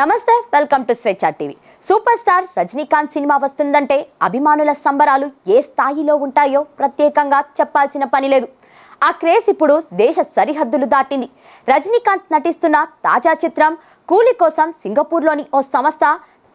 నమస్తే welcome to Swecha TV. Super star Rajinikanth cinema వస్తుందంటే అభిమానుల సంబరాలు ఏ స్థాయిలో ఉంటాయో ప్రత్యేకంగా చెప్పాల్సిన పని లేదు. ఆ క్రేజ్ ఇప్పుడు దేశ సరిహద్దులు దాటింది. రజనీకాంత్ నటిస్తున్న తాజా చిత్రం కూలి కోసం సింగపూర్లోని ఓ సంస్థ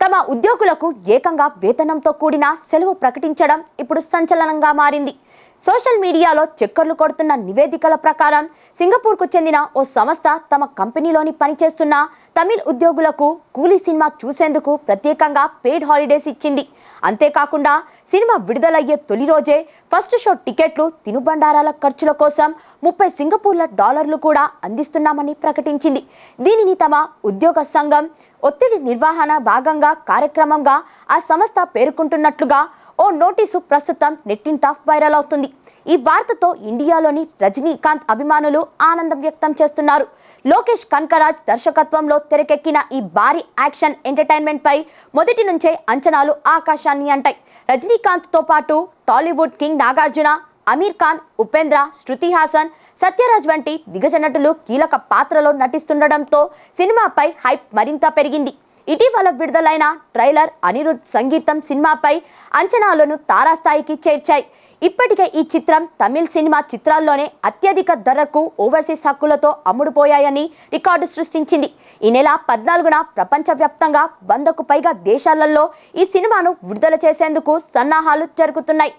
తమ ఉద్యోగులకు ఏకంగా వేతనంతో కూడిన సెలవు ప్రకటించడం ఇప్పుడు సంచలనంగా మారింది. సోషల్ మీడియాలో చక్కర్లు కొడుతున్న నివేదికల ప్రకారం సింగపూర్కు చెందిన ఓ సంస్థ తమ కంపెనీలోని పనిచేస్తున్న తమిళ్ ఉద్యోగులకు కూలీ సినిమా చూసేందుకు ప్రత్యేకంగా పెయిడ్ హాలిడేస్ ఇచ్చింది. అంతేకాకుండా సినిమా విడుదలయ్యే తొలి రోజే ఫస్ట్ షో టికెట్లు తినుబండారాల ఖర్చుల కోసం ముప్పై సింగపూర్ల డాలర్లు కూడా అందిస్తున్నామని ప్రకటించింది. దీనిని తమ ఉద్యోగ సంఘం ఒత్తిడి నిర్వహణ భాగంగా కార్యక్రమంగా ఆ సంస్థ పేర్కొంటున్నట్లుగా ఓ నోటీసు ప్రస్తుతం నెట్టింట వైరల్ అవుతుంది. ఈ వార్తతో ఇండియాలోని రజనీకాంత్ అభిమానులు ఆనందం వ్యక్తం చేస్తున్నారు. లోకేష్ కనకరాజ్ దర్శకత్వంలో తెరకెక్కిన ఈ భారీ యాక్షన్ ఎంటర్టైన్మెంట్ పై మొదటి నుంచే అంచనాలు ఆకాశాన్ని అంటాయి. రజనీకాంత్తో పాటు టాలీవుడ్ కింగ్ నాగార్జున అమీర్ ఖాన్ ఉపేంద్ర శృతి హాసన్ సత్యరాజ్ వంటి దిగజ నటులు కీలక పాత్రలో నటిస్తుండడంతో సినిమాపై హైప్ మరింత పెరిగింది. ఇటీవల విడుదలైన ట్రైలర్ అనిరుద్ సంగీతం సినిమాపై అంచనాలను తారాస్థాయికి చేర్చాయి. ఇప్పటికే ఈ చిత్రం తమిళ్ సినిమా చిత్రాల్లోనే అత్యధిక ధరకు ఓవర్సీస్ హక్కులతో అమ్ముడుపోయాయని రికార్డు సృష్టించింది. ఈ నెల పద్నాలుగున ప్రపంచవ్యాప్తంగా వందకు పైగా దేశాలలో ఈ సినిమాను విడుదల చేసేందుకు సన్నాహాలు జరుగుతున్నాయి.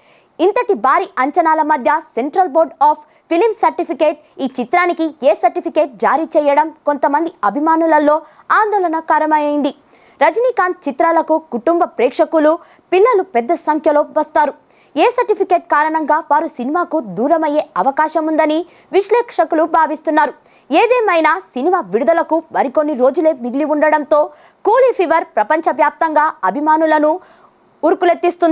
ఇంతటి భారీ అంచనాల మధ్య central board of film certificate ఈ చిత్రానికి ఏ సర్టిఫికేట్ జారీ చేయడం కొంతమంది అభిమానులలో ఆందోళనకరమైంది. రజనీకాంత్ చిత్రాలకు కుటుంబ ప్రేక్షకులు పిల్లలు పెద్ద సంఖ్యలో వస్తారు. ఏ సర్టిఫికేట్ కారణంగా వారు సినిమాకు దూరమయ్యే అవకాశం ఉందని విశ్లేషకులు భావిస్తున్నారు. ఏదేమైనా సినిమా విడుదలకు మరికొన్ని రోజులే మిగిలి ఉండడంతో కూలీ ఫీవర్ ప్రపంచవ్యాప్తంగా అభిమానులను ఉరుకులెత్తిస్తుంది.